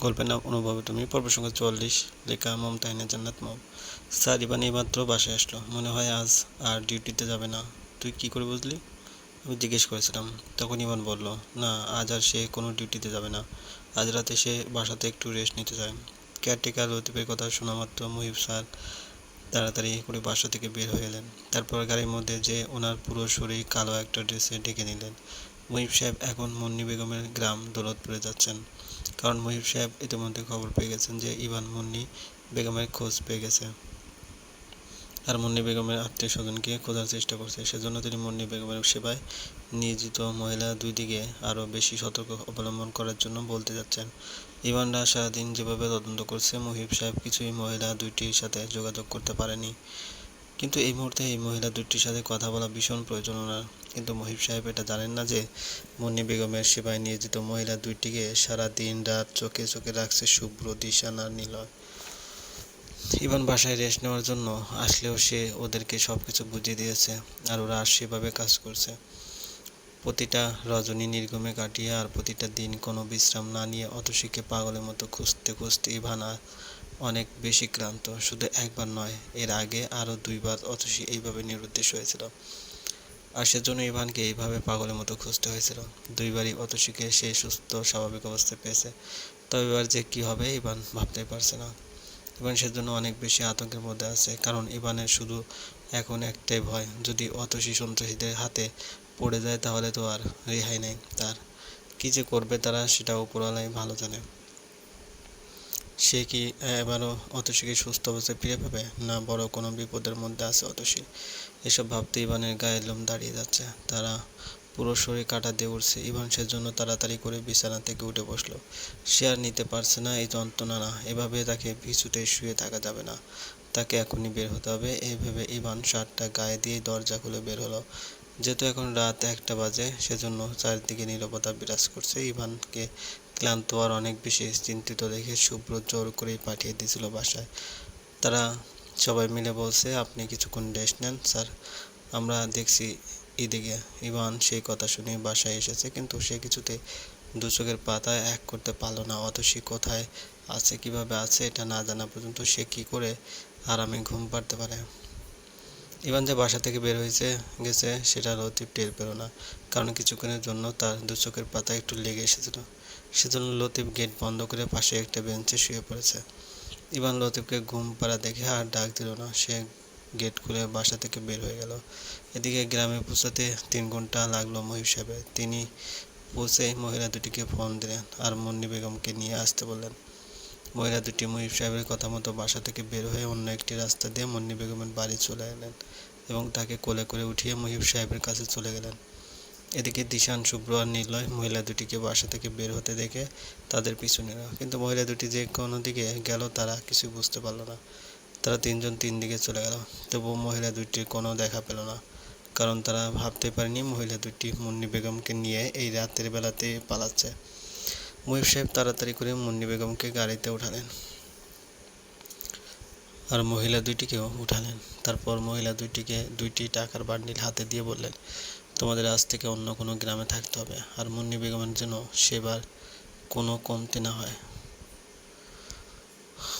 গল্পের নাম অনুভবে। তুমি পর্ব সংখ্যা চুয়াল্লিশ লেখা মমতাহিনা জান্নাত মম। স্যার ইবান এইমাত্র বাসায় আসলো। মনে হয় আজ আর ডিউটিতে যাবে না। তুই কি করে বুঝলি? আমি জিজ্ঞেস করেছিলাম। তখন ইমান বলল, না, আজ আর সে কোনো ডিউটিতে যাবে না। আজ রাতে সে বাসাতে একটু রেস্ট নিতে চায় কেয়ারটেকার লতিফের কথা শোনা মাত্র মুহিব স্যার তাড়াতাড়ি করে বাসা থেকে বের হয়ে এলেন। তারপর গাড়ির মধ্যে যে ওনার পুরো শরীর কালো একটা ড্রেসে ঢেকে নিলেন। মুহিব সাহেব এখন মুন্নি বেগমের গ্রাম দৌলতপুরে যাচ্ছেন। কারণ মুহিব সাহেব ইতিমধ্যে খবর পেয়ে গেছেন যে ইভান মুন্নি বেগমের খোঁজ পেয়ে গেছে। আর মুন্নি বেগমের আত্মীয় স্বজনকে খোঁজার চেষ্টা করছে, সেজন্য তিনি মুন্নি বেগমের সেবায় নিয়োজিত মহিলা দুই দিকে আরও বেশি সতর্ক অবলম্বন করার জন্য বলতে যাচ্ছেন। ইভানরা সারাদিন যেভাবে তদন্ত করছে, মুহিব সাহেব কিছুই মহিলা দুইটির সাথে যোগাযোগ করতে পারেনি। কিন্তু এই মুহূর্তে এই মহিলা দুটির সাথে কথা বলা ভীষণ প্রয়োজন ওনার। কিন্তু মহিব সাহেব এটা জানেন না যে, মুন্নি বেগমের সেবায় নিয়োজিত মহিলা দুইটিকে সারা দিন রাত চোখে চোখে রাখছে শুভ্র দিশান আর নিলয়। ইভান বাসায় রেস্ট নেওয়ার জন্য আসলেও সে ওদেরকে সব কিছু বুঝিয়ে দিয়েছে আর ওরা আর সেভাবে কাজ করছে। প্রতিটা রজনী নির্গমে কাটিয়ে আর প্রতিটা দিন কোনো বিশ্রাম না নিয়ে অতসীকে পাগলের মতো খুঁজতে খুঁজতে ইভান অনেক বেশি ক্লান্ত, শুধু একবার নয়, এর আগে আরও দুইবার অতসী এইভাবে নিরুদ্দেশ হয়েছিল। আর সেজন্য ইভানকে এইভাবে পাগলের মতো খুঁজতে হয়েছিল। দুইবারই অতসীকে সে সুস্থ, স্বাভাবিক অবস্থায় পেয়েছে। তবে এবার যে কী হবে, ইভান ভাবতে পারছে না। ইভান সেজন্য অনেক বেশি আতঙ্কের মধ্যে আছে, কারণ ইভানের শুধু এখন একটাই ভয়, যদি অতসী সন্ত্রাসীদের হাতে পড়ে যায় তাহলে তো আর রেহাই নেই। তার কী যে করবে তারা সেটা উপরওয়ালাই ভালো জানে। সে কি এবারও অতসীকে সুস্থ অবস্থায় ফিরে পাবে? না, বড় কোনো বিপদের মধ্যে আছে অতসী? এসব ভাবতে ইভানের গায়ের লোম দাঁড়িয়ে যাচ্ছে। তারা পুরো শরীর কাটা দিয়ে উঠছে। ইভান সেজন্য তাড়াতাড়ি করে বিছানা থেকে উঠে বসল। সে আর নিতে পারছে না এই যন্ত্রণা না। এভাবে তাকে পিছুতে শুয়ে থাকা যাবে না। তাকে এখনই বের হতে হবে। এইভাবে ইভান শার্টটা গায়ে দিয়ে দরজা খুলে বের হলো। যেহেতু এখন রাত একটা বাজে, সেজন্য চারিদিকে নীরবতা বিরাজ করছে। ইভানকে ক্লান্ত আর অনেক বেশি চিন্তিত দেখে শুভ্র জোর করেই পাঠিয়ে দিয়েছিল বাসায়। তারা সবাই মিলে বলছে, আপনি কিছুক্ষণ রেস্ট নেন, স্যার। আমরা দেখছি এদিকে। ইভান সেই কথা শুনে বাসায় এসেছে, কিন্তু সে কিছুতে দু চোখের পাতায় এক করতে পারল না। অত সে কোথায় আছে, কীভাবে আছে, এটা না জানা পর্যন্ত সে কি করে আরামে ঘুম পাড়তে পারে। ইভান যে বাসা থেকে বের হয়েছে, গেছে, সেটা লতিফ টের পেল না, কারণ কিছুক্ষণের জন্য তার দু চোখের পাতা একটু লেগে এসেছিল। সেজন্য লতিফ গেট বন্ধ করে পাশে একটা বেঞ্চে শুয়ে পড়েছে। ইভান লতিফকে ঘুম পাড়া দেখে আর ডাক দিল না। সে গেট খুলে বাসা থেকে বের হয়ে গেল। এদিকে গ্রামে পৌঁছাতে তিন ঘণ্টা লাগল মহিব সাহেবের। তিনি পৌঁছে মহিলা দুটিকে ফোন দিলেন আর মুন্নি বেগমকে নিয়ে আসতে বললেন। মহিলা দুটি মহিব সাহেবের কথা মতো বাসা থেকে বের হয়ে অন্য একটি রাস্তা দিয়ে মুন্নি বেগমের বাড়ি চলে এলেন এবং তাকে কোলে করে উঠিয়ে মহিব সাহেবের কাছে চলে গেলেন। এদিকে দিশান, শুভ্র আর নিলয় মহিলা দুটিকে বাসা থেকে বের হতে দেখে তাদের পিছু নিল কিন্তু মহিলা দুটি যে কোনো দিকে গেল তারা কিছু বুঝতে পারল না। তারা তিনজন তিন দিকে চলে গেল। তবুও মহিলা দুটির কোনো দেখা পেল না। কারণ তারা ভাবতে পারেনি মহিলা দুটি মুন্নি বেগমকে নিয়ে এই রাতের বেলাতে পালাচ্ছে। মহিব সাহেব তাড়াতাড়ি করে মুন্নি বেগমকে গাড়িতে উঠালেন। আর মহিলা দুইটিকেও উঠালেন। তারপর মহিলা দুইটিকে দুইটি টাকার বান্ডিল হাতে দিয়ে বললেন তোমাদের আজ থেকে অন্য কোনো গ্রামে থাকতে হবে। আর মুন্নি বেগমের জন্য সেবার কোনো কমতি না হয়।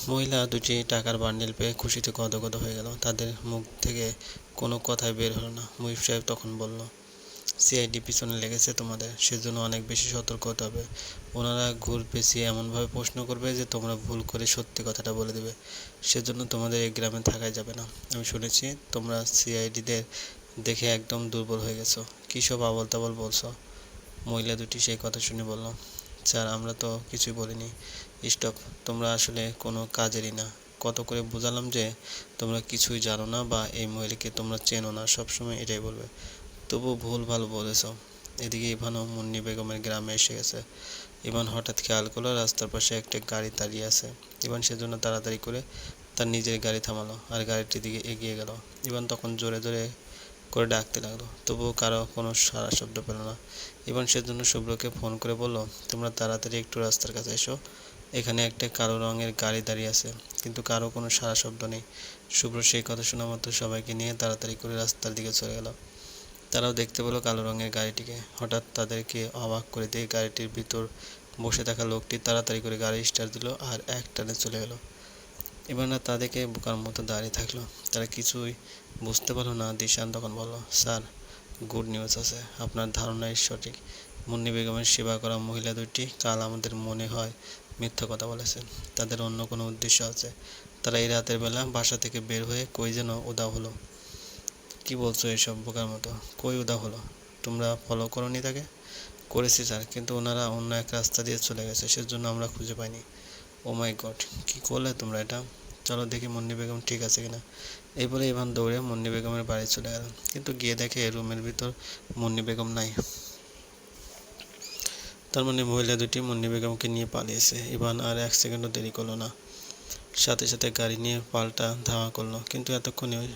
মহিলা দুটি টাকার বান্ডিল পেয়ে খুশিতে গদগদ হয়ে গেল। তাদের মুখ থেকে কোনো কথাই বের হলো না। মুহিব সাহেব তখন বলল, সিআইডি পিছনে লেগেছে তোমাদের, সেজন্য অনেক বেশি সতর্ক হতে হবে। ওনারা ঘুর পেঁচিয়ে এমনভাবে প্রশ্ন করবে যে তোমরা ভুল করে সত্যি কথাটা বলে দেবে। সেজন্য তোমাদের এই গ্রামে থাকাই যাবে না। আমি শুনেছি তোমরা সিআইডিদের দেখে একদম দুর্বল হয়ে গেছো। কী সব আবল তাবল বলছো? মহিলা দুটি সেই কথা শুনে বলল স্যার, আমরা তো কিছুই বলিনি। স্টপ, তোমরা আসলে কোনো কাজেরই না। কত করে বোঝালাম যে তোমরা কিছুই জানো না বা এই মহিলাকে তোমরা চেনো না, সবসময় এটাই বলবে। তবু ভুল ভালো বলেছ। এদিকে ইভানও মুন্নি বেগমের গ্রামে এসে গেছে। ইভান হঠাৎ খেয়াল করল রাস্তার পাশে একটা গাড়ি দাঁড়িয়ে আছে। ইভান সেজন্য তাড়াতাড়ি করে তার নিজের গাড়ি থামালো আর গাড়িটির দিকে এগিয়ে গেল। ইভান তখন জোরে জোরে করে ডাকতে লাগল। তবুও কারও কোনো সারা শব্দ পেল না। ইভান সেজন্য শুভ্রকে ফোন করে বলল, তোমরা তাড়াতাড়ি একটু রাস্তার কাছে এসো। এখানে একটা কালো রঙের গাড়ি দাঁড়িয়ে আছে, কিন্তু কারও কোনো সারা শব্দ নেই। শুভ্র সেই কথা শোনা মতো সবাইকে নিয়ে তাড়াতাড়ি করে রাস্তার দিকে চলে গেল। তারাও দেখতে পেল কালো রঙের গাড়িটিকে। হঠাৎ তাদেরকে অবাক করে দিয়ে গাড়িটির ভিতর বসে থাকা লোকটি তাড়াতাড়ি করে গাড়ি স্টার্ট দিল আর এক টানে চলে গেল। ইভানরা না তাদেরকে বোকার মতো দাঁড়িয়ে থাকল। তারা কিছুই বুঝতে পারল না। দিশান তখন বলল, স্যার, গুড নিউজ আছে। আপনার ধারণাই সঠিক। মুন্নি বেগমের সেবা করা মহিলা দুটি কাল আমাদের মনে হয় মিথ্যা কথা বলেছে তাদের অন্য কোনো উদ্দেশ্য আছে। তারা এই রাতের বেলা বাসা থেকে বের হয়ে কই যেন উদাও হলো। কি বলছো এসব বোকার মতো? কই উদা হলো? তোমরা ফলো করনি তাকে? করেছি স্যার, কিন্তু ওনারা অন্য এক রাস্তা দিয়ে চলে গেছে, সেজন্য আমরা খুঁজে পাইনি। ও মাই গড কী করলে তোমরা এটা? চলো দেখি মুন্নি বেগম ঠিক আছে কিনা। এই বলে ইভান দৌড়ে মুন্নি বেগমের বাড়ি চলে গেল। কিন্তু গিয়ে দেখে রুমের ভিতর মুন্নি বেগম নাই। তার মানে মহিলা দুটি মুন্নি বেগমকে নিয়ে পালিয়েছে। ইভান আর এক সেকেন্ডও দেরি করল না। সাথে সাথে গাড়ি নিয়ে পাল্টা ধাওয়া করল। কিন্তু এতক্ষণে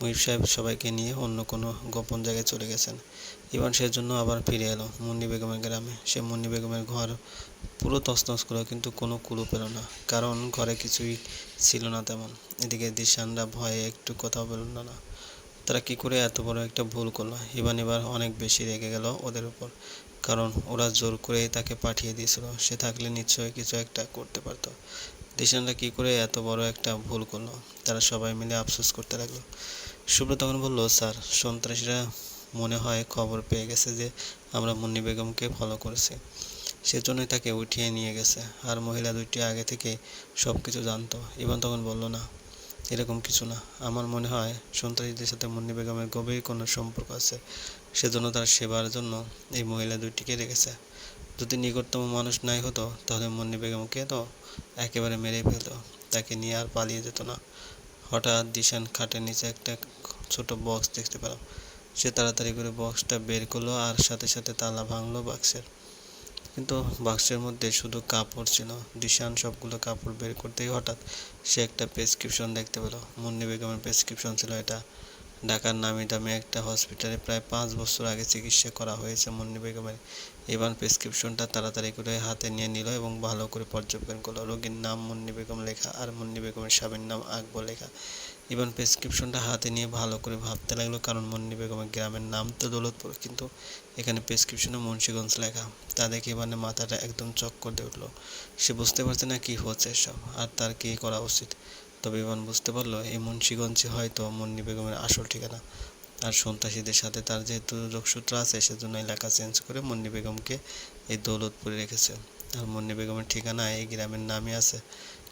মুহিব সাহেব সবাইকে নিয়ে অন্য কোনো গোপন জায়গায় চলে গেছেন। ইভান সেজন্য আবার ফিরে এলো। মুন্নি বেগমের গ্রামে। সে মুন্নি বেগমের ঘর পুরো তছনছ করল কিন্তু কোনো কুলু পেল না। কারণ ঘরে কিছুই ছিল না তেমন। এদিকে দিশানরা ভয়ে একটু কথাও বলল না। তারা কি করে এত বড় একটা ভুল করল? ইভান এবার অনেক বেশি রেগে গেল ওদের উপর। কারণ ওরা জোর করে তাকে পাঠিয়ে দিয়েছিল। সে থাকলে নিশ্চয়ই কিছু একটা করতে পারতো। দিশানরা কি করে এত বড় একটা ভুল করল? তারা সবাই মিলে আফসোস করতে লাগল। শুভ্র তখন বলল, স্যার, সন্ত্রাসীরা মনে হয় খবর পেয়ে গেছে যে আমরা মুন্নি বেগমকে ফলো করেছি। সেজন্যই তাকে উঠিয়ে নিয়ে গেছে। আর মহিলা দুইটি আগে থেকে সব কিছু জানতো। ইভান তখন বলল, না, এরকম কিছু না। আমার মনে হয় সন্ত্রাসীদের সাথে মুন্নি বেগমের গভীর কোনো সম্পর্ক আছে। সেজন্য তার সেবার জন্য এই মহিলা দুইটিকে রেখেছে। যদি নিকটতম মানুষ নাই হতো, তাহলে মুন্নি বেগমকে তো একেবারে মেরে ফেলতো। তাকে নিয়ে আর পালিয়ে যেত না। হঠাৎ দিশান খাটের নিচে একটা ছোট বক্স দেখতে পেলাম। সে তাড়াতাড়ি করে বক্সটা বের করল আর সাথে সাথে তালা ভাঙলো বাক্সের কিন্তু বাক্সের মধ্যে শুধু কাপড় ছিল। দিশান সবগুলো কাপড় বের করতেই হঠাৎ সে একটা প্রেসক্রিপশন দেখতে পেল। মুন্নি বেগমের প্রেসক্রিপশন ছিল এটা। ঢাকার নামি দামি একটা হসপিটালে প্রায় পাঁচ বছর আগে চিকিৎসা করা হয়েছে মুন্নি বেগমের। এবার প্রেসক্রিপশনটা তাড়াতাড়ি করে হাতে নিয়ে নিল এবং ভালো করে পর্যবেক্ষণ করল। রোগীর নাম মুন্নি বেগম লেখা আর মুন্নি বেগমের স্বামীর নাম আকবর লেখা। ইভান প্রেসক্রিপশনটা হাতে নিয়ে ভালো করে ভাবতে লাগল কারণ মুন্নি বেগমের গ্রামের নাম তো দৌলতপুর, কিন্তু এখানে প্রেসক্রিপশনে মুন্সিগঞ্জ লেখা। তা দেখে ইভানের মাথাটা একদম চক্কর দিয়ে উঠল। সে বুঝতে পারছে না কী হচ্ছে এসব আর তার কী করা উচিত। তবে ইভান বুঝতে পারল, এই মুন্সিগঞ্জে হয়তো মুন্নি বেগমের আসল ঠিকানা। আর সন্ত্রাসীদের সাথে তার যেহেতু যোগসূত্র আছে, সেজন্য এলাকা চেঞ্জ করে মুন্নি বেগমকে এই দৌলতপুরে রেখেছে। আর মুন্নি বেগমের ঠিকানা এই গ্রামের নামই আছে।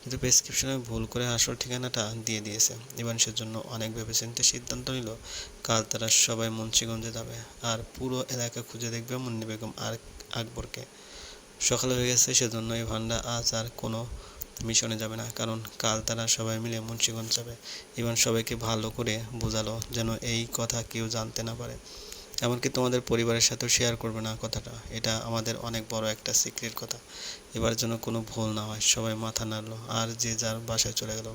কিন্তু প্রেসক্রিপশনে ভুল করে আসল ঠিকানাটা দিয়ে দিয়েছে। ইভান সেজন্য অনেক ভেবেচিন্তে সিদ্ধান্ত নিল, কাল তারা সবাই মুন্সিগঞ্জে যাবে আর পুরো এলাকা খুঁজে দেখবে মুন্নি বেগম আর আকবরকে। সকালে হয়ে গেছে সেজন্য ইভানরা আজ আর কোনো মিশনে যাবে না, কারণ কাল তারা সবাই মিলে মুন্সিগঞ্জ যাবে। ইভান সবাইকে ভালো করে বোঝালো যেন এই কথা কেউ জানতে না পারে। এমনকি তোমাদের পরিবারের সাথেও শেয়ার করবে না কথাটা। এটা আমাদের অনেক বড় একটা সিক্রেট কথা। এবার যেন কোনো ভুল না হয়, সবাই মাথা নাড়লো, আর যে যার বাসায় চলে গেল।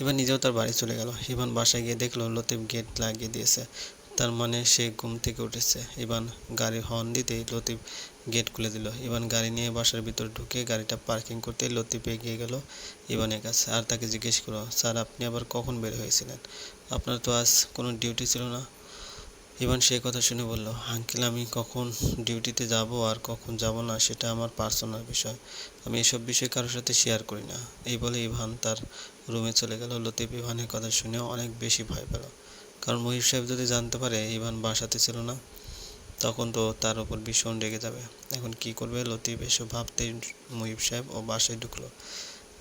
এবার নিজেও তার বাড়ি চলে গেল। ইভান বাসায় গিয়ে দেখল, লতিফ গেট লাগিয়ে দিয়েছে। তার মানে সে ঘুম থেকে উঠেছে। ইভান গাড়ির হর্ন দিতেই লতিফ গেট খুলে দিল। ইভান গাড়ি নিয়ে বাসার ভিতর ঢুকে গাড়িটা পার্কিং করতে লতিফ এগিয়ে গেল ইভানের কাছে। আর তাকে জিজ্ঞেস করো, স্যার, আপনি আবার কখন বের হয়েছিলেন? আপনার তো আজ কোনো ডিউটি ছিল না। ইভান সেই কথা শুনে বলল, আঙ্কেল, আমি কখন ডিউটিতে যাব আর কখন যাব না সেটা আমার পার্সোনাল বিষয়। আমি এসব বিষয় কারোর সাথে শেয়ার করি না। এই বলে ইভান তার রুমে চলে গেল। লতিফ ইভানের কথা শুনে অনেক বেশি ভয় পেল। কারণ মহিব সাহেব যদি জানতে পারে, ইভান বাসাতে ছিল না তখন তো তার উপর ভীষণ রেগে যাবে। এখন কি করবে? লতিফ এসব ভাবতেই মহিব সাহেব ও বাসায় ঢুকলো।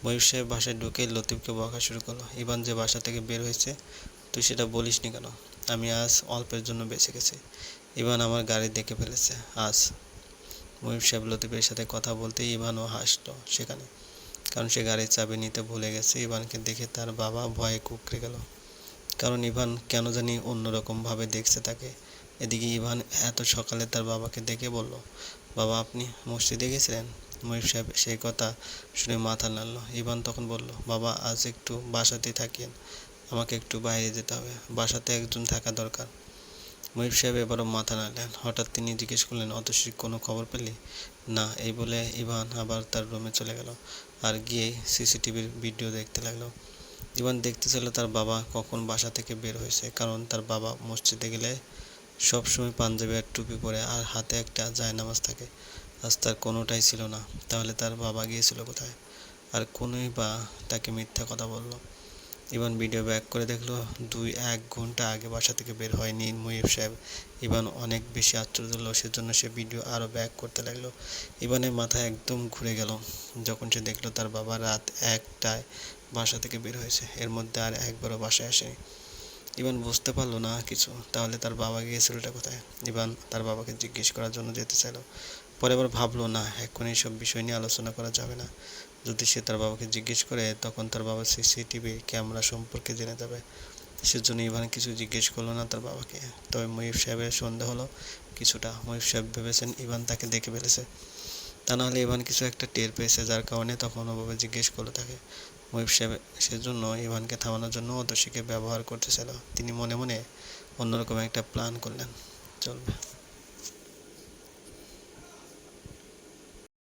মহিব সাহেব বাসায় ঢুকে লতিফকে বকা শুরু করল, ইভান যে বাসা থেকে বের হয়েছে, তুই সেটা বলিস নি কেন? আমি আজ অল্পের জন্য বেঁচে গেছি। ইভান আমার গাড়ি দেখে ফেলেছে, আজ। মহিব সাহেব লতিফের সাথে কথা বলতেই ইভানও হাসলো সেখানে। কারণ সে গাড়ির চাবি নিতে ভুলে গেছে, ইভানকে দেখে তার বাবা ভয়ে কুকড়ে গেল। কারণ ইভান কেন জানি অন্যরকমভাবে দেখছে তাকে। এদিকে ইভান এত সকালে তার বাবাকে দেখে বলল, বাবা, আপনি মসজিদে গেছিলেন? মহিব সাহেব সেই কথা শুনে মাথা নাড়ল। ইভান তখন বলল, বাবা, আজ একটু বাসাতেই থাকেন। আমাকে একটু বাইরে যেতে হবে। বাসাতে একজন থাকা দরকার। মহিব সাহেব এবারও মাথা নাড়লেন। হঠাৎ তিনি জিজ্ঞেস করলেন অতসী কোনো খবর পেলি? না, এই বলে ইভান আবার তার রুমে চলে গেল আর গিয়ে সিসিটিভির ভিডিও দেখতে লাগল। ইভান দেখতে ছিল তার বাবা কখন বাসা থেকে বের হয়েছে, কারণ তার বাবা মসজিদে গেলে সবসময় পাঞ্জাবি আর টুপি পরে আর হাতে একটা জায়নামাজ থাকে। আজ তার কোনোটাই ছিল না। তাহলে তার বাবা গিয়েছিল কোথায়? আর কোনোই বা তাকে মিথ্যা কথা বলল। ইভান ভিডিও ব্যাক করে দেখল, দুই এক ঘণ্টা আগে বাসা থেকে বের হয়নি মুহিব সাহেব। ইভান অনেক বেশি আশ্চর্য হলো, সেজন্য সে ভিডিও আরও ব্যাক করতে লাগল। ইভানের মাথা একদম ঘুরে গেল। যখন সে দেখল তার বাবা রাত একটায় বাসা থেকে বের হয়েছে, এর মধ্যে আর একবারও বাসায় আসেনি। ইভান বুঝতে পারল না কিছু। তাহলে তার বাবা গিয়েছিলটা কোথায়? ইভান তার বাবাকে জিজ্ঞেস করার জন্য যেতে চাইলো। পরে আবার ভাবলো, না এখন এইসব বিষয় নিয়ে আলোচনা করা যাবে না। যদি সে তার বাবাকে জিজ্ঞেস করে, তখন তার বাবা সিসিটিভি ক্যামেরা সম্পর্কে জেনে যাবে। সেজন্য ইভান কিছু জিজ্ঞেস করল না তার বাবাকে। তবে মহিব সাহেবের সন্দেহ হলো কিছুটা। মহিব সাহেব ভেবেছেন ইভান তাকে দেখে ফেলেছে। তা নাহলে ইভান কিছু একটা টের পেয়েছে, যার কারণে তখন ওভাবে জিজ্ঞেস করল তাকে। মহিব সেজন্য ইভানকে থামানোর জন্য অতসীকে ব্যবহার করতেছিল। তিনি মনে মনে অন্যরকম একটা প্ল্যান করলেন। চলবে।